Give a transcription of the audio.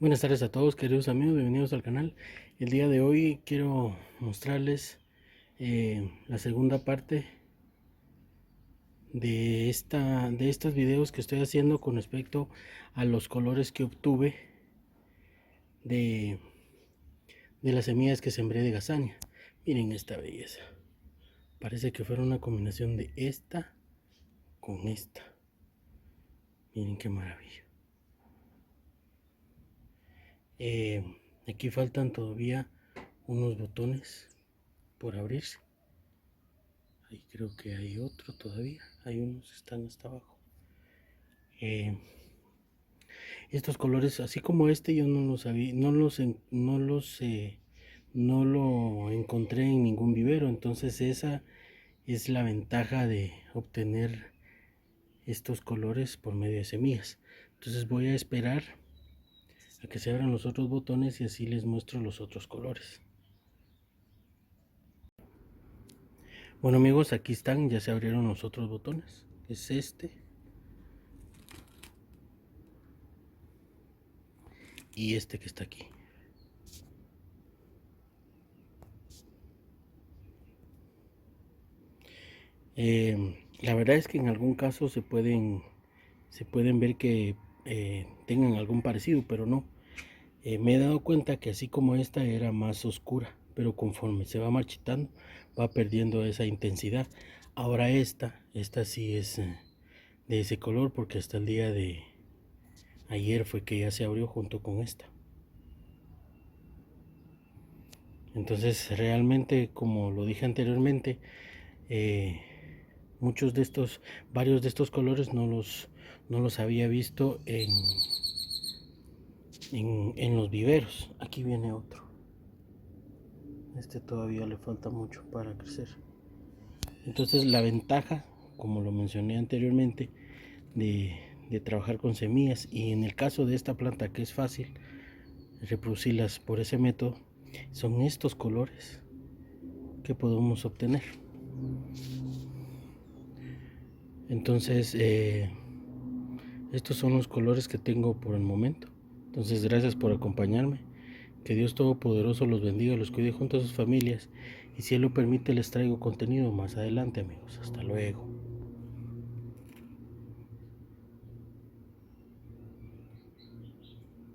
Buenas tardes a todos queridos amigos, bienvenidos al canal. El día de hoy quiero mostrarles eh, la segunda parte de, esta, de estos videos que estoy haciendo con respecto a los colores que obtuve de, de las semillas que sembré de gazaña. Miren esta belleza. Parece que fuera una combinación de esta con esta. Miren qué maravilla. Eh, aquí faltan todavía unos botones por abrirse. Ahí creo que hay otro todavía. Hay unos que están hasta abajo. Eh, estos colores, así como este, yo no los sabía, no los, no los, eh, no lo encontré en ningún vivero. Entonces esa es la ventaja de obtener estos colores por medio de semillas. Entonces voy a esperar que se abran los otros botones y así les muestro los otros colores. Bueno amigos, aquí están, ya se abrieron los otros botones. Es este. Y este que está aquí. Eh, la verdad es que en algún caso se pueden se pueden ver que eh, tengan algún parecido, pero no. Eh, me he dado cuenta que así como esta era más oscura, pero conforme se va marchitando, va perdiendo esa intensidad. Ahora esta, esta sí es eh, de ese color porque hasta el día de ayer fue que ya se abrió junto con esta. Entonces realmente, como lo dije anteriormente, eh, muchos de estos, varios de estos colores no los, no los había visto en los viveros. Aquí viene otro. Este todavía le falta mucho para crecer. Entonces la ventaja, como lo mencioné anteriormente, de, de, trabajar con semillas y en el caso de esta planta que es fácil reproducirlas por ese método, son estos colores que podemos obtener. Entonces, eh, estos son los colores que tengo por el momento. Entonces, gracias por acompañarme. Que Dios Todopoderoso los bendiga, los cuide junto a sus familias. Y si Él lo permite, les traigo contenido más adelante, amigos. Hasta luego.